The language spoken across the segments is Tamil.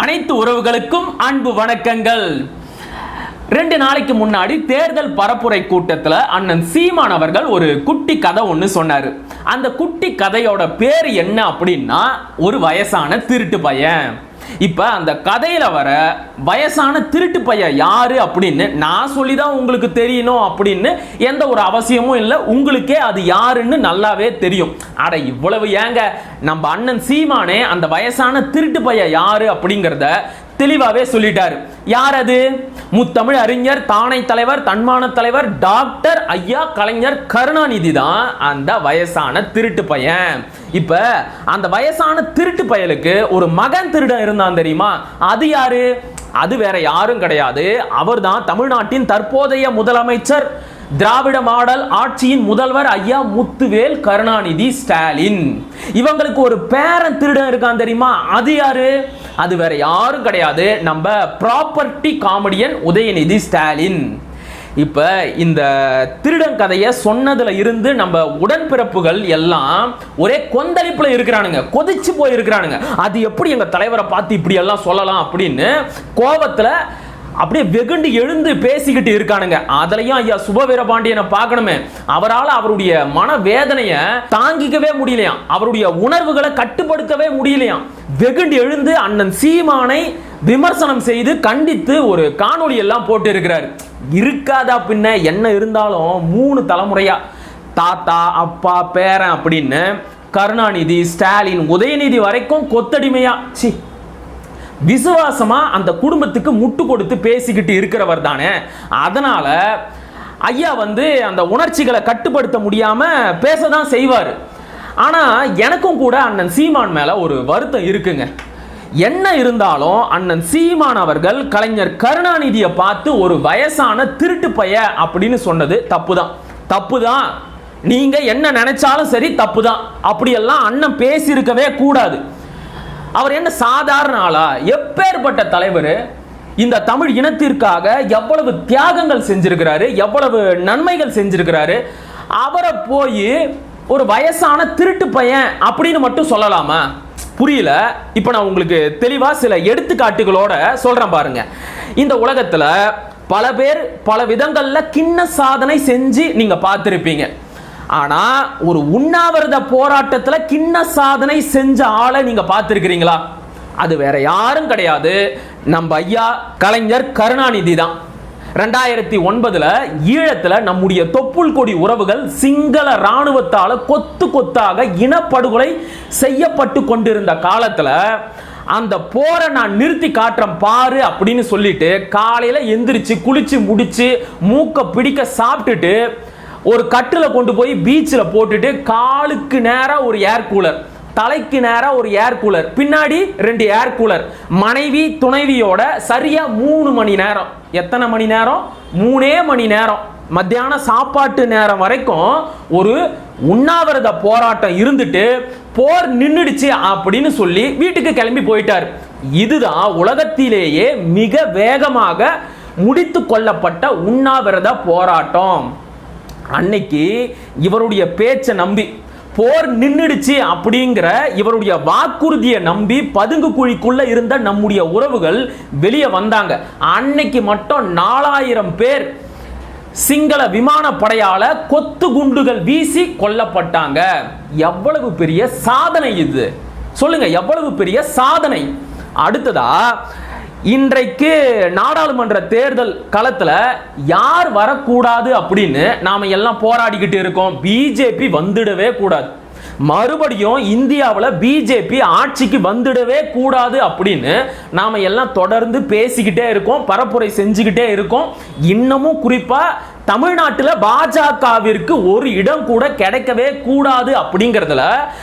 அனைத்து உறவுகளுக்கும் அன்பு வணக்கங்கள். ரெண்டு நாளைக்கு முன்னாடி தேர்தல் பரப்புரை கூட்டத்தில் அண்ணன் சீமான் அவர்கள் ஒரு குட்டி கதை ஒன்று சொன்னார். அந்த குட்டி கதையோட பேர் என்ன அப்படின்னா ஒரு வயசான திருட்டு பையன். இப்போ அந்த கதையில வர வயசான திருட்டு பையன் யாரு அப்படின்னு நான் சொல்லி தான் உங்களுக்கு தெரியணும் அப்படின்னு எந்த ஒரு அவசியமும் இல்லை. உங்களுக்கே அது யாருன்னு நல்லாவே தெரியும். அட இவ்வளவு ஏங்க? நம்ம அண்ணன் சீமானே அந்த வயசான திருட்டு பையன் யாரு அப்படிங்கிறத தெளிவாகவே சொல்லிட்டாரு. யார் அது? முத்தமிழ் அறிஞர் தானை தலைவர் தன்மான தலைவர் டாக்டர் ஐயா கலைஞர் கருணாநிதி தான் அந்த வயசான திருட்டு பையன். இப்ப அந்த வயசான திருட்டு பயலுக்கு ஒரு மகன் திருடன் இருந்தான் தெரியுமா? அது யாரு? அது வேற யாரும் கிடையாது. அவர்தான் தமிழ்நாட்டின் தற்போதைய முதலமைச்சர். திராவிட மாடல் ஆட்சியின் முதல்வர் ஐயா முத்துவேல் கருணாநிதி ஸ்டாலின். இவங்களுக்கு ஒரு பேரன் திருடன் இருக்கான் தெரியுமா? அது யாரு? அது வேற யாரும் கிடையாது. நம்ம ப்ராப்பர்ட்டி காமெடியன் உதயநிதி ஸ்டாலின். இப்போ இந்த திருடன் கதையை சொன்னதுல இருந்து நம்ம உடன்பிறப்புகள் எல்லாம் ஒரே கொந்தளிப்பில் இருக்கிறானுங்க. கொதிச்சு போய் இருக்கிறானுங்க அது எப்படி எங்கள் தலைவரை பார்த்து இப்படி எல்லாம் சொல்லலாம் அப்படின்னு கோபத்தில் அப்படியே வெகுண்டு எழுந்து பேசிக்கிட்டு இருக்கானுங்க. அதுலயும் ஐயா சுப வீரபாண்டியனை பார்க்கணுமே. அவரால் அவருடைய மன வேதனையை தாங்கிக்கவே முடியலையாம். அவருடைய உணர்வுகளை கட்டுப்படுத்தவே முடியலையாம். வெகுண்டு எழுந்து அண்ணன் சீமானை விமர்சனம் செய்து கண்டித்து ஒரு காணொளி எல்லாம் போட்டு இருக்கிறார் இருக்காதா பின்ன? என்ன இருந்தாலும் மூணு தலைமுறையா. தாத்தா அப்பா பேரன் அப்படின்னு கருணாநிதி ஸ்டாலின் உதயநிதி வரைக்கும் கொத்தடிமையா. சி. விசுவாசமா அந்த குடும்பத்துக்கு முட்டு கொடுத்து பேசிக்கிட்டு இருக்கிறவர் தானே. அதனால ஐயா வந்து அந்த உணர்ச்சிகளை கட்டுப்படுத்த முடியாம பேச தான் செய்வார். ஆனா எனக்கும் கூட அண்ணன் சீமான் மேல ஒரு வருத்தம் இருக்குங்க. என்ன இருந்தாலும் அண்ணன் சீமான் அவர்கள் கலைஞர் கருணாநிதியை பார்த்து ஒரு வயசான திருட்டு பைய அப்படின்னு சொன்னது தப்பு தான் தப்பு தான் நீங்க என்ன நினைச்சாலும் சரி தப்பு தான் அப்படியெல்லாம் அண்ணன் பேசியிருக்கவே கூடாது. அவர் என்ன சாதாரண ஆளா? எப்பேற்பட்ட தலைவர்? இந்த தமிழ் இனத்திற்காக எவ்வளவு தியாகங்கள் செஞ்சிருக்கிறாரு? எவ்வளவு நன்மைகள் செஞ்சிருக்கிறாரு? அவரை போய் ஒரு வயசான திருட்டு பையன் அப்படின்னு மட்டும் சொல்லலாமா? புரியல. இப்போ நான் உங்களுக்கு தெளிவாக சில எடுத்துக்காட்டுகளோட சொல்கிறேன் பாருங்க. இந்த உலகத்தில் பல பேர் பல விதங்களில் கிண்ண சாதனை செஞ்சு நீங்கள் பார்த்துருப்பீங்க. ஆனால் ஒரு உண்ணாவிரத போராட்டத்தில் கிண்ண சாதனை செஞ்ச ஆளை நீங்கள் பார்த்துருக்கிறீங்களா? அது வேற யாரும் கிடையாது. நம்ம ஐயா கலைஞர் கருணாநிதி தான். ரெண்டாயிரத்தி ஒன்பதுல ஈழத்துல நம்முடைய தொப்புள் கொடி உறவுகள் சிங்கள இராணுவத்தால கொத்து கொத்தாக இனப்படுகொலை செய்யப்பட்டு கொண்டிருந்த காலத்துல அந்த போரை நான் நிறுத்தி காட்டுறேன் பாரு அப்படின்னு சொல்லிட்டு காலையில எந்திரிச்சு குளிச்சு முடிச்சு மூக்க பிடிக்க சாப்பிட்டுட்டு ஒரு கட்டில் கொண்டு போய் பீச்சில் போட்டுட்டு காலுக்கு நேராக ஒரு ஏர் கூலர் தலைக்கு நேராக ஒரு ஏர் கூலர் பின்னாடி ரெண்டு ஏர் கூலர் மனைவி துணைவியோட சரியாக மூணு மணி நேரம். எத்தனை மணி நேரம்? மூணே மணி நேரம். மத்தியான சாப்பாட்டு நேரம் வரைக்கும் ஒரு உண்ணாவிரத போராட்டம் இருந்துட்டு போர் நின்றுடுச்சு அப்படின்னு சொல்லி வீட்டுக்கு கிளம்பி போயிட்டார். இதுதான் உலகத்திலேயே மிக வேகமாக முடித்து கொள்ளப்பட்ட உண்ணாவிரத போராட்டம். அன்னைக்கு இவருடைய பேச்சை நம்பி போர் நின்றுடுச்சு அப்படிங்கிற இவருடைய வாக்குறுதியை நம்பி பதுங்கு குழிக்குள்ள இருந்த நம்முடைய உறவுகள் வெளியே வந்தாங்க. அன்னைக்கு மட்டும் நாலாயிரம் பேர் சிங்கள விமானப்படையால கொத்து குண்டுகள் வீசி கொல்லப்பட்டாங்க. எவ்வளவு பெரிய சாதனை இது? சொல்லுங்க எவ்வளவு பெரிய சாதனை? அடுத்ததா இன்றைக்கு நாடாளுமன்ற தேர்தல் களத்தில் யார் வரக்கூடாது அப்படின்னு நாம எல்லாம் போராடிக்கிட்டு இருக்கோம். பிஜேபி வந்துடவே கூடாது. மறுபடியும் இந்தியாவில் பிஜேபி ஆட்சிக்கு வந்துடவே கூடாது அப்படின்னு நாம் எல்லாம் தொடர்ந்து பேசிக்கிட்டே இருக்கோம் பரப்புரை செஞ்சுக்கிட்டே இருக்கோம். இன்னமும் குறிப்பாக தமிழ்நாட்டில் பாஜகவிற்கு ஒரு இடம் கூட கிடைக்கவே கூடாது அப்படிங்கிறதுல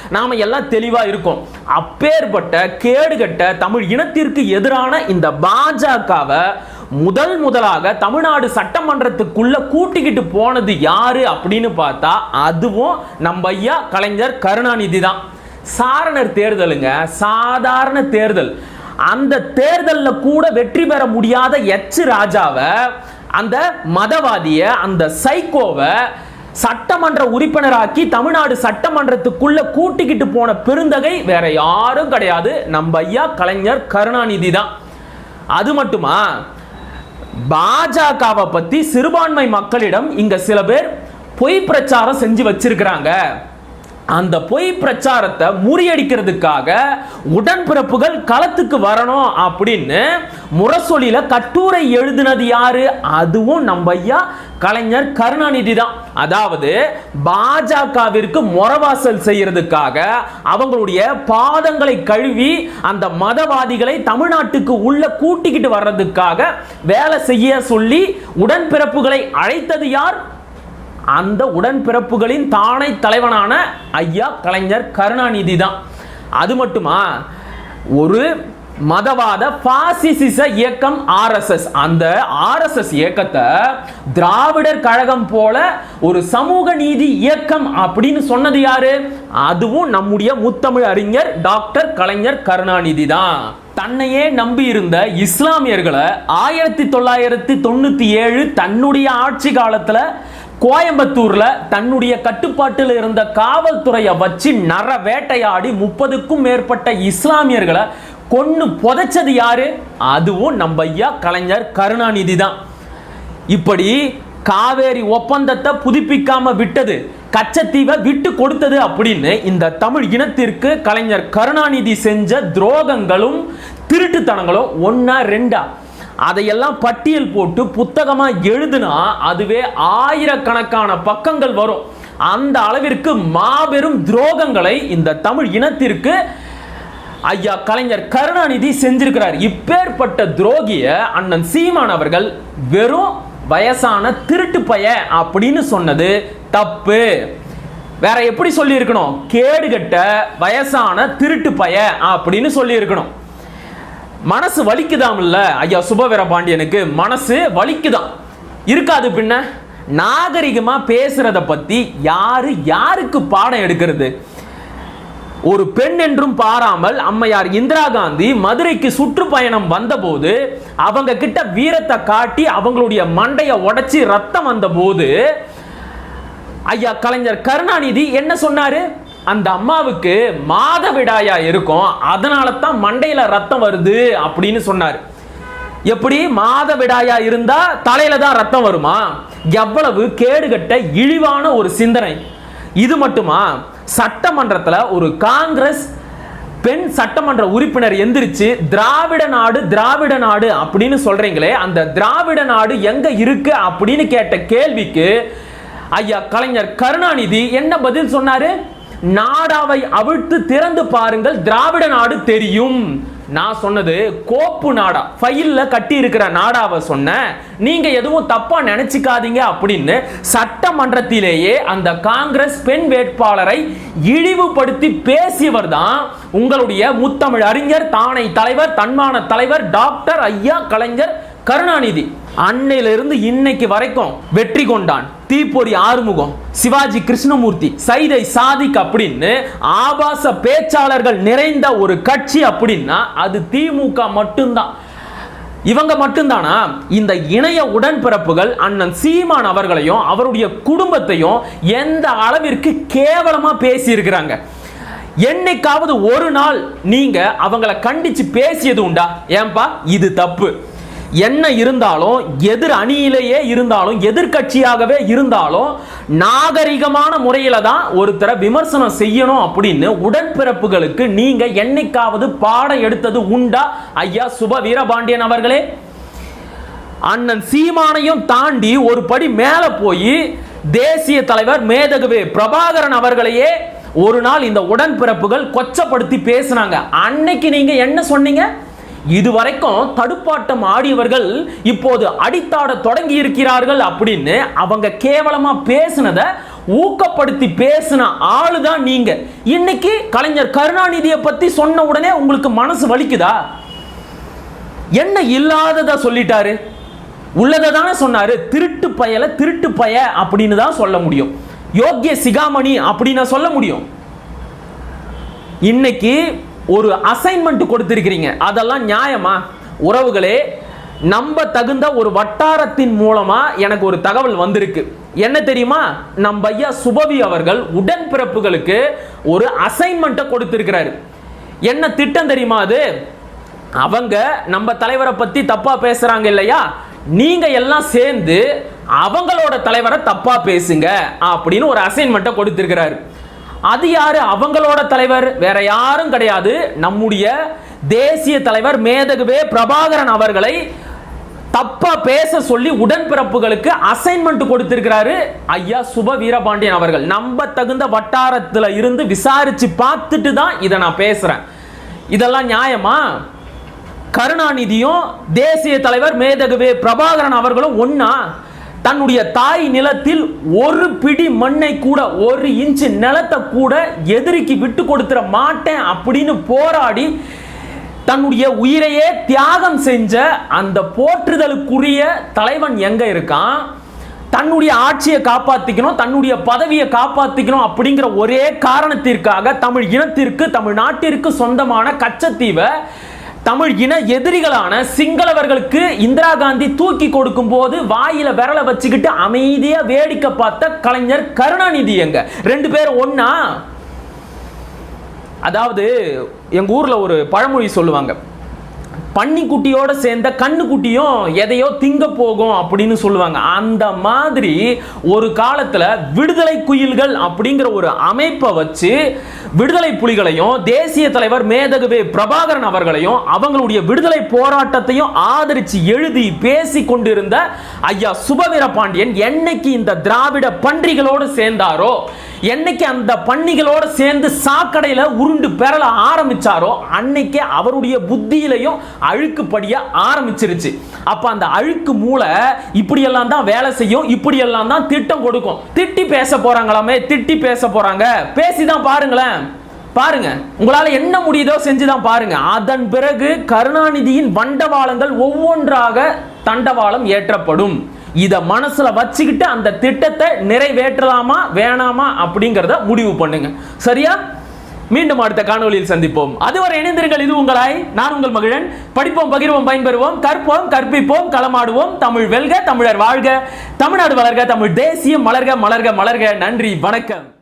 நாம எல்லாம் தெளிவாக இருக்கோம். அப்பேற்பட்ட கேடுகட்ட தமிழ் இனத்திற்கு எதிரான இந்த பாஜகவை முதல் முதலாக தமிழ்நாடு சட்டமன்றத்துக்குள்ள கூட்டிக்கிட்டு போனது யாரு அப்படின்னு பார்த்தா அதுவும் நம்ம ஐயா கலைஞர் கருணாநிதி தான் சாரணர் தேர்தலுங்க சாதாரண தேர்தல். அந்த தேர்தலில் கூட வெற்றி பெற முடியாத எச் ராஜாவை அந்த மதவாதிய அந்த சைக்கோவை சட்டமன்ற உறுப்பினராக்கி தமிழ்நாடு சட்டமன்றத்துக்குள்ள கூட்டிக்கிட்டு போன பெருந்தகை வேற யாரும் கிடையாது. நம்ம ஐயா கலைஞர் கருணாநிதி தான் அது மட்டுமா? பாஜகவை பத்தி சிறுபான்மை மக்களிடம் இங்க சில பேர் பொய் பிரச்சாரம் செஞ்சு வச்சிருக்கிறாங்க. அந்த பொய் பிரச்சாரத்தை முறியடிக்கிறதுக்காக உடன்பிறப்புகள் களத்துக்கு வரணும் அப்படின்னு முரசொலியில கட்டுரை எழுதினது யாரு? அதுவும் நம்ம ஐயா கலைஞர் கருணாநிதி தான். அதாவது பாஜகவிற்கு முறவாசல் செய்யறதுக்காக அவங்களுடைய பாதங்களை கழுவி அந்த மதவாதிகளை தமிழ்நாட்டுக்கு உள்ள கூட்டிக்கிட்டு வர்றதுக்காக வேலை செய்ய சொல்லி உடன்பிறப்புகளை அழைத்தது யார்? அந்த உடன்பிறப்புகளின் தானை தலைவனான ஐயா கலைஞர் கருணாநிதி தான். அது மட்டுமா? ஒரு மதவாத பாசிசிச இயக்கம் ஆர்எஸ்எஸ். அந்த ஆர்எஸ்எஸ் இயக்கத்தை திராவிடர் கழகம் போல ஒரு சமூக நீதி இயக்கம் அப்படின்னு சொன்னது யாரு? அதுவும் நம்முடைய முத்தமிழ் அறிஞர் டாக்டர் கலைஞர் கருணாநிதி தான். தன்னையே நம்பி இருந்த இஸ்லாமியர்களை ஆயிரத்தி தொள்ளாயிரத்தி தொண்ணூத்தி ஏழு தன்னுடைய ஆட்சி காலத்துல கோயம்புத்தூர்ல தன்னுடைய கட்டுப்பாட்டில் இருந்த காவல்துறையை வச்சு நர வேட்டையாடி முப்பதுக்கும் மேற்பட்ட இஸ்லாமியர்களை கொன்று புதைச்சது யாரு? அதுவும் நம்ம ஐயா கலைஞர் கருணாநிதி தான் இப்படி காவேரி ஒப்பந்தத்தை புதுப்பிக்காம விட்டது கச்சத்தீவை விட்டு கொடுத்தது அப்படின்னு இந்த தமிழ் இனத்திற்கு கலைஞர் கருணாநிதி செஞ்ச துரோகங்களும் திருட்டுத்தனங்களும் ஒன்னா ரெண்டா. அதையெல்லாம் பட்டியல் போட்டு புத்தகமா எழுதுனா அதுவே ஆயிரக்கணக்கான பக்கங்கள் வரும். அந்த அளவிற்கு மாபெரும் துரோகங்களை இந்த தமிழ் இனத்திற்கு ஐயா கலைஞர் கருணாநிதி செஞ்சிருக்கிறார். இப்பேற்பட்ட துரோகிய அண்ணன் சீமான் அவர்கள் வெறும் வயசான திருட்டு பைய அப்படின்னு சொன்னது தப்பு. வேற எப்படி சொல்லியிருக்கணும்? கேடுகட்ட வயசான திருட்டு பைய அப்படின்னு சொல்லியிருக்கணும். மனசு வலிக்குதாம்ல ஐயா சுபவீர பாண்டியனுக்கு மனசு வலிக்குதான். இருக்காது பின்ன. நாகரிகமா பேசுறத பத்தி யாரு யாருக்கு பாடம் எடுக்கிறது? ஒரு பெண் என்றும் பாராமல் அம்மையார் இந்திரா காந்தி மதுரைக்கு சுற்றுப்பயணம் வந்தபோது அவங்க கிட்ட வீரத்தை காட்டி அவங்களுடைய மண்டையை உடைச்சி ரத்தம் வந்தபோது ஐயா கலைஞர் கருணாநிதி என்ன சொன்னாரு? அந்த அம்மாவுக்கு மாதவிடாயா இருக்கும் அதனால தான் மண்டையில ரத்தம் வருது அப்படின்னு சொன்னார். எப்படி? மாதவிடாயா இருந்தா தலையில தான் ரத்தம் வருமா? எவ்வளவு கேடுகட்ட இழிவான ஒரு சிந்தனை. இது மட்டுமா? சட்டமன்றத்தில் ஒரு காங்கிரஸ் பெண் சட்டமன்ற உறுப்பினர் எந்திரிச்சு திராவிட நாடு திராவிட நாடு அப்படின்னு சொல்றீங்களே அந்த திராவிட நாடு எங்க இருக்கு அப்படின்னு கேட்ட கேள்விக்கு ஐயா கலைஞர் கருணாநிதி என்ன பதில் சொன்னாரு? நாடாவை அவிழ்த்து திறந்து பாருங்கள் திராவிட நாடு தெரியும். நான் சொன்னது கோப்பு நாடா. ஃபைல்ல கட்டி இருக்கிற நாடாவை சொன்னேன் நீங்க எதுவும் தப்பா நினைச்சுக்காதீங்க அப்படின்னு சட்டமன்றத்திலேயே அந்த காங்கிரஸ் பெண் வேட்பாளரை இழிவுபடுத்தி பேசியவர் தான் உங்களுடைய முத்தமிழ் அறிஞர் தானை தலைவர் தன்மான தலைவர் டாக்டர் ஐயா கலைஞர் கருணாநிதி. அன்னையிலிருந்து இன்னைக்கு வரைக்கும் வெற்றி கொண்டான். தீப்பொறி ஆறுமுகம் சிவாஜி கிருஷ்ணமூர்த்தி சைதை சாதிக் அப்படின்னு ஆபாச பேச்சாளர்கள் நிறைந்த ஒரு கட்சி அப்படின்னா அது திமுக மட்டும்தான். இவங்க மட்டும்தானா? இந்த இணைய உடன்பிறப்புகள் அண்ணன் சீமான் அவர்களையும் அவருடைய குடும்பத்தையும் எந்த அளவிற்கு கேவலமாக பேசியிருக்கிறாங்க? என்னைக்காவது ஒரு நாள் நீங்க அவங்கள கண்டிச்சு பேசியது உண்டா? ஏன்பா இது தப்பு. என்ன இருந்தாலும் எதிர் அணியிலேயே இருந்தாலும் எதிர்கட்சியாகவே இருந்தாலும் நாகரிகமான முறையில தான் ஒருத்தரை விமர்சனம் செய்யணும் அப்படின்னு உடன்பிறப்புகளுக்கு நீங்க என்னைக்காவது பாடம் எடுத்தது உண்டா? ஐயா சுப வீரபாண்டியன் அவர்களே அண்ணன் சீமானையும் தாண்டி ஒரு படி மேல போய் தேசிய தலைவர் மேதகுவே பிரபாகரன் அவர்களையே ஒரு நாள் இந்த உடன்பிறப்புகள் கொச்சப்படுத்தி பேசினாங்க. அன்னைக்கு நீங்க என்ன சொன்னீங்க? இதுவரைக்கும் தடுப்பாட்டம் ஆடியவர்கள் இப்போது அடித்தாட தொடங்கி இருக்கிறார்கள் அப்படின்னு அவங்க கேவலமா பேசினத ஊக்கப்படுத்தி பேசின ஆளுதான் நீங்க. இன்னைக்கு கலைஞர் கருணாநிதியை பத்தி சொன்ன உடனே உங்களுக்கு மனசு வலிக்குதா? என்ன இல்லாததா சொல்லிட்டாரு? உள்ளதை தானே சொன்னாரு. திருட்டு பயல திருட்டு பய அப்படின்னு தான் சொல்ல முடியும். யோக்கிய சிகாமணி அப்படின்னு சொல்ல முடியும். இன்னைக்கு ஒரு அசைன்மெண்ட் கொடுத்திருக்கிறீங்க. அதெல்லாம் நியாயமா? உறவுகளே நம்ப தகுந்த ஒரு வட்டாரத்தின் மூலமா எனக்கு ஒரு தகவல் வந்திருக்கு. என்ன தெரியுமா? நம்ம ஐயா சுபவி அவர்கள் உடன்பிறப்புகளுக்கு ஒரு அசைன்மெண்ட்டை கொடுத்திருக்கிறாரு. என்ன திட்டம் தெரியுமா அது? அவங்க நம்ம தலைவரை பத்தி தப்பா பேசுறாங்க இல்லையா? நீங்க எல்லாம் சேர்ந்து அவங்களோட தலைவரை தப்பா பேசுங்க அப்படின்னு ஒரு அசைன்மெண்ட்டை கொடுத்திருக்கிறாரு. அது யாரு? அவங்களோட தலைவர். வேற யாரும் கிடையாது. நம்முடைய தேசிய தலைவர் மேதகுவே பிரபாகரன் அவர்களை தப்பா பேச சொல்லி உடன்பிறப்புகளுக்கு அசைன்மெண்ட் கொடுத்திருக்கிறாரு ஐயா சுப வீரபாண்டியன் அவர்கள். நம்ப தகுந்த வட்டாரத்தில் இருந்து விசாரிச்சு பார்த்துட்டு தான் இதை நான் பேசுறேன். இதெல்லாம் நியாயமா? கருணாநிதியும் தேசிய தலைவர் மேதகுவே பிரபாகரன் அவர்களும் ஒன்னா தன்னுடைய தாய் நிலத்தில் ஒரு பிடி மண்ணை கூட ஒரு இன்ச்சு நிலத்தை கூட எதிரிக்கு விட்டு கொடுத்துட மாட்டேன் அப்படின்னு போராடி தன்னுடைய உயிரையே தியாகம் செஞ்ச அந்த போற்றுதலுக்குரிய தலைவன் எங்க இருக்கான்? தன்னுடைய ஆட்சியை காப்பாற்றிக்கணும் தன்னுடைய பதவியை காப்பாற்றிக்கணும் அப்படிங்கிற ஒரே காரணத்திற்காக தமிழ் இனத்திற்கு தமிழ்நாட்டிற்கு சொந்தமான கச்சத்தீவை தமிழ் இன எதிரிகளான சிங்களவர்களுக்கு இந்திரா காந்தி தூக்கி கொடுக்கும் போது வாயில விரல வச்சுக்கிட்டு அமைதியா வேடிக்கை பார்த்த கலைஞர் கருணாநிதி எங்க? ரெண்டு பேரும் ஒன்னா அதாவது எங்க ஊர்ல ஒரு பழமொழி சொல்லுவாங்க. பன்னிக்குட்டியோட சேர்ந்த கண்ணுக்குட்டியும் எதையோ திங்க போகும் அப்படின்னு சொல்லுவாங்க. அந்த மாதிரி ஒரு காலத்தில் விடுதலை குயில்கள் அப்படிங்கிற ஒரு அமைப்பை வச்சு விடுதலை புலிகளையும் தேசிய தலைவர் மேதகுவே பிரபாகரன் அவர்களையும் அவங்களுடைய விடுதலை போராட்டத்தையும் ஆதரித்து எழுதி பேசி கொண்டிருந்த ஐயா சுபவீர பாண்டியன் என்னைக்கு இந்த திராவிட பன்றிகளோடு சேர்ந்தாரோ என்னைக்கு அந்த பன்னிகளோட சேர்ந்து சாக்கடையில் உருண்டு பெறல ஆரம்பிச்சாரோ அன்னைக்கே அவருடைய புத்தியிலையும் அழுக்குப்படியாக ஆரம்பிச்சிருச்சு. அப்ப அந்த அழுக்கு மூளை இப்படியெல்லாம் தான் வேலை செய்யும் இப்படியெல்லாம் தான் திட்டம் கொடுக்கும். திட்டி பேச போறாங்களாமே திட்டி பேச போறாங்க. பேசிதான் பாருங்களேன். பாருங்க உங்களால என்ன முடியுதோ செஞ்சுதான் பாருங்க. அதன் பிறகு கருணாநிதியின் வண்டவாளங்கள் ஒவ்வொன்றாக தண்டவாளம் ஏற்றப்படும். இதை மனசில் வச்சுக்கிட்டு அந்த திட்டத்தை நிறைவேற்றலாமா வேணாமா அப்படிங்கிறத முடிவு பண்ணுங்க. சரியா? மீண்டும் அடுத்த காணொளியில் சந்திப்போம். அதுவரை இணைந்திருங்கள். இது உங்களாய் நான் உங்கள் மகிழன். படிப்போம் பகிர்வோம் பயன்பெறுவோம். கற்போம் கற்பிப்போம் களமாடுவோம். தமிழ் வெல்க தமிழர் வாழ்க. தமிழ்நாடு வளர்க தமிழ் தேசியம் மலர்க மலர்க மலர்க. நன்றி வணக்கம்.